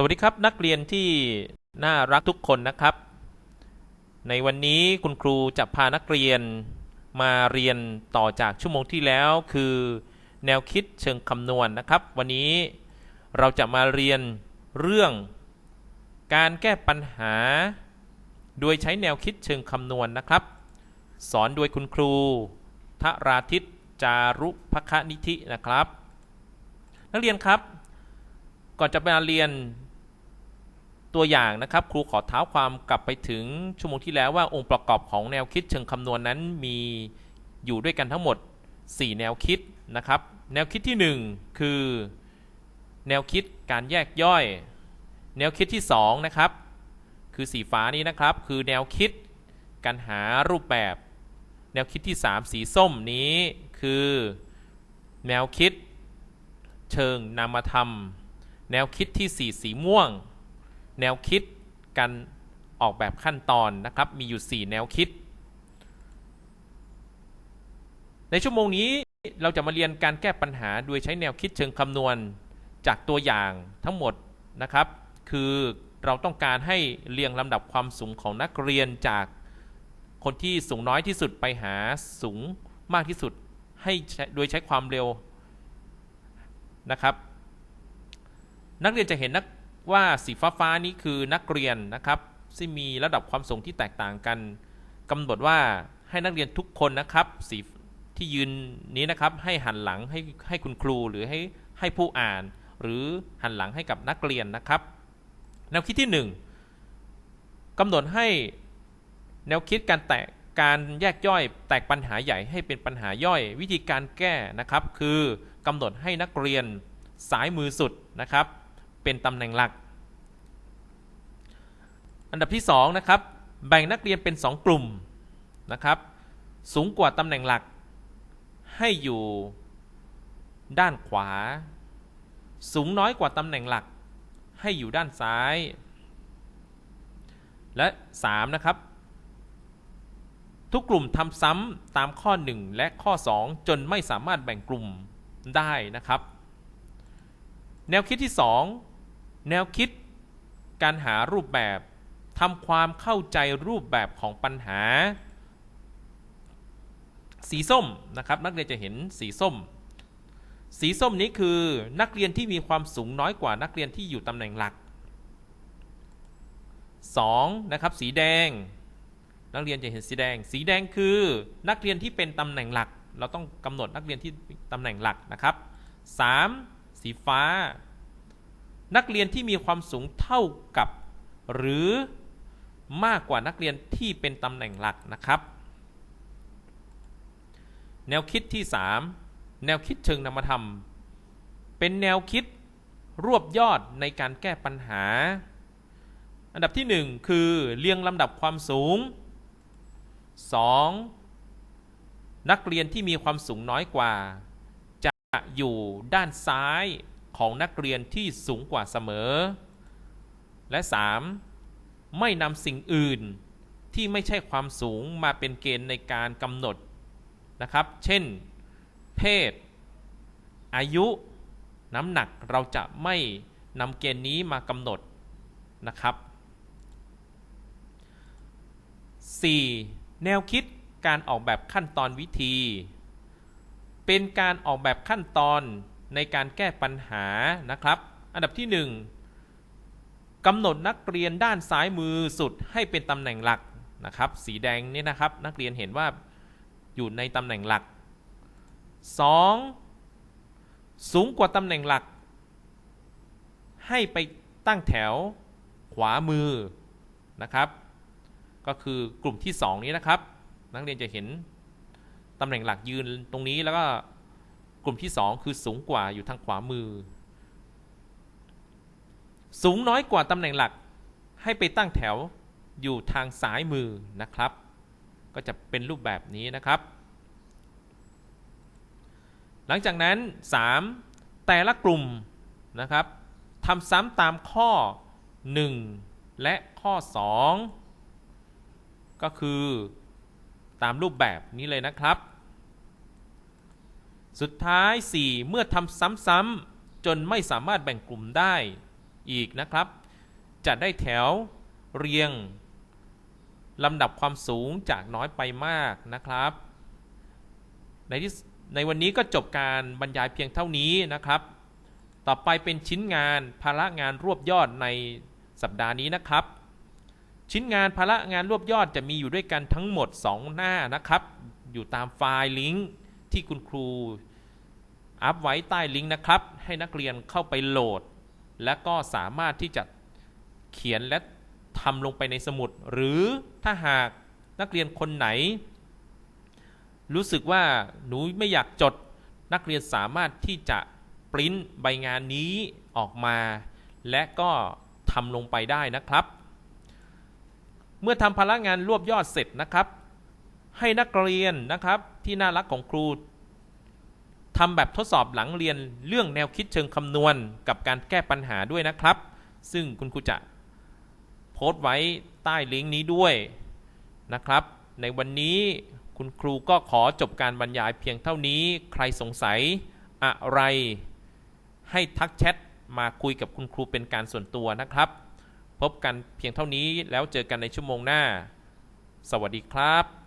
สวัสดีครับนักเรียนที่น่ารักทุกคนนะครับ ในวันนี้คุณครูจะพานักเรียนมาเรียนต่อจากชั่วโมงที่แล้ว คือแนวคิดเชิงคำนวณนะครับ วันนี้เราจะมาเรียนเรื่อง การแก้ปัญหา โดยใช้แนวคิดเชิงคำนวณนะครับ สอนโดยคุณครูทราทิตจารุภคนิธินะครับ นักเรียนครับก่อนจะมาเรียน ตัวอย่างนะครับครูขอเท้าความกลับไปถึงชั่วโมงที่แล้วว่าองค์ประกอบของแนวคิดเชิงคำนวณนนั้นมีอยู่ด้วยกันทั้งหมด 4 แนวคิดนะครับ แนวคิดที่ 1 คือ แนวคิดการแยกย่อย แนวคิดที่ 2 นะครับ คือสีฟ้านี้นะครับ คือแนวคิดการหารูปแบบ แนวคิดที่ 3 สีส้มนี้คือ แนวคิด เชิงนามธรรม แนวคิดที่ 4 สีม่วง แนวคิดการออกแบบขั้นตอนนะครับมีอยู่ 4 แนวคิด ในชั่วโมงนี้เราจะมาเรียนการแก้ปัญหาโดยใช้แนวคิดเชิงคำนวณจากตัวอย่างทั้งหมดนะครับ คือเราต้องการให้เรียงลำดับความสูงของนักเรียนจากคนที่สูงน้อยที่สุดไปหาสูงมากที่สุดให้โดยใช้ความเร็วนะครับ นักเรียนจะเห็นนัก ว่าสีฟ้าฟ้านี้คือนักเรียนนะครับซึ่มีระดับความสูงที่แตกต่างกันกำหนดว่าให้นักเรียนทุกคนนะครับสีที่ยืนนี้นะครับให้หันหลังให้ให้คุณครูหรือให้ให้ผู้อ่าน หรือหันหลังให้กับนักเรียนนะครับ แนวคิดที่ 1กำหนดให้แนวคิดการแตกการแยกย่อยแตกปัญหาใหญ่ให้เป็นปัญหาย่อย วิธีการแก้นะครับ คือกำหนดให้นักเรียนสายมือสุดนะครับ เป็นตำแหน่งหลัก อันดับที่2นะครับแบ่งนักเรียนเป็น 2 กลุ่มนะครับสูงกว่าตำแหน่งหลัก ให้อยู่ด้านขวา สูงน้อยกว่าตำแหน่งหลัก ให้อยู่ด้านซ้าย และ 3 นะครับ ทุกกลุ่มทำซ้ำตามข้อ 1 และข้อ 2 จนไม่สามารถแบ่งกลุ่มได้นะครับ แนวคิดที่ 2 แนวคิดการหารูปแบบทำความเข้าใจรูปแบบของปัญหา สีส้มนะครับนักเรียนจะเห็นสีส้ม สีส้มนี้คือนักเรียนที่มีความสูงน้อยกว่านักเรียนที่อยู่ตำแหน่งหลัก 2. นะครับสีแดง นักเรียนจะเห็นสีแดง สีแดงคือนักเรียนที่เป็นตำแหน่งหลัก เราต้องกำหนดนักเรียนที่ตำแหน่งหลักนะครับ 3. สีฟ้า นักเรียนที่มีความสูงเท่ากับ หรือมากกว่านักเรียนที่เป็นตำแหน่งหลักนะครับ แนวคิดที่ 3 แนวคิดเชิงนามธรรม เป็นแนวคิดรวบยอดในการแก้ปัญหา อันดับที่ 1 คือเรียงลำดับความสูง 2. นักเรียนที่มีความสูงน้อยกว่า จะอยู่ด้านซ้าย ของนักเรียนที่สูงกว่าเสมอ และ 3. ไม่นำสิ่งอื่นที่ไม่ใช่ความสูงมาเป็นเกณฑ์ในการกำหนดนะครับ เช่น เพศ อายุ น้ำหนักเราจะไม่นำเกณฑ์นี้มากำหนดนะครับ 4. แนวคิดการออกแบบขั้นตอนวิธี เป็นการออกแบบขั้นตอน ในการแก้ปัญหานะครับ อันดับที่ 1กำหนดนักเรียนด้านซ้ายมือสุดให้เป็นตำแหน่งหลักนะครับ สีแดงนี่นะครับ นักเรียนเห็นว่าอยู่ในตำแหน่งหลัก 2. สูงกว่าตำแหน่งหลัก ให้ไปตั้งแถวขวามือนะครับ ก็คือกลุ่มที่ 2 นี้นะครับ นักเรียนจะเห็นตำแหน่งหลักยืนตรงนี้แล้วก็ ลุ่มที่ 2 คือสูงกว่าอยู่ทางขวามือ สูงน้อยกว่าตำแหน่งหลัก ให้ไปตั้งแถวอยู่ทางซ้ายมือนะครับ ก็จะเป็นรูปแบบนี้นะครับ หลังจากนั้น 3. แต่ละกลุ่มนะครับทำซ้ำตามข้อ 1 และข้อ 2 ก็คือตามรูปแบบนี้เลยนะครับ สุดท้าย 4 เมื่อทำซ้ำๆจนไม่สามารถแบ่งกลุ่มได้อีกนะครับ จะได้แถวเรียงลำดับความสูงจากน้อยไปมากนะครับ ในที่ในวันนี้ก็จบการบรรยายเพียงเท่านี้นะครับ ต่อไปเป็นชิ้นงานภาระงานรวบยอดในสัปดาห์นี้นะครับ ชิ้นงานภาระงานรวบยอดจะมีอยู่ด้วยกันทั้งหมด 2 หน้านะครับ อยู่ตามไฟล์ลิงก์ที่คุณครู อัพไว้ใต้ลิงก์นะครับ ให้นักเรียนเข้าไปโหลด และก็สามารถที่จะเขียนและทำลงไปในสมุด หรือถ้าหากนักเรียนคนไหน รู้สึกว่าหนูไม่อยากจด นักเรียนสามารถที่จะปริ้นใบงานนี้ออกมา และก็ทำลงไปได้นะครับ เมื่อทำภาระงานรวบยอดเสร็จนะครับ ให้นักเรียนนะครับที่น่ารักของครู ทำแบบทดสอบหลังเรียนเรื่องแนวคิดเชิงคำนวณ กับการแก้ปัญหาด้วยนะครับ ซึ่งคุณครูจะโพสต์ไว้ใต้ลิงก์นี้ด้วยนะครับ ในวันนี้คุณครูก็ขอจบการบรรยายเพียงเท่านี้ ใครสงสัยอะไร ให้ทักแชทมาคุยกับคุณครูเป็นการส่วนตัวนะครับ พบกันเพียงเท่านี้แล้วเจอกันในชั่วโมงหน้า สวัสดีครับ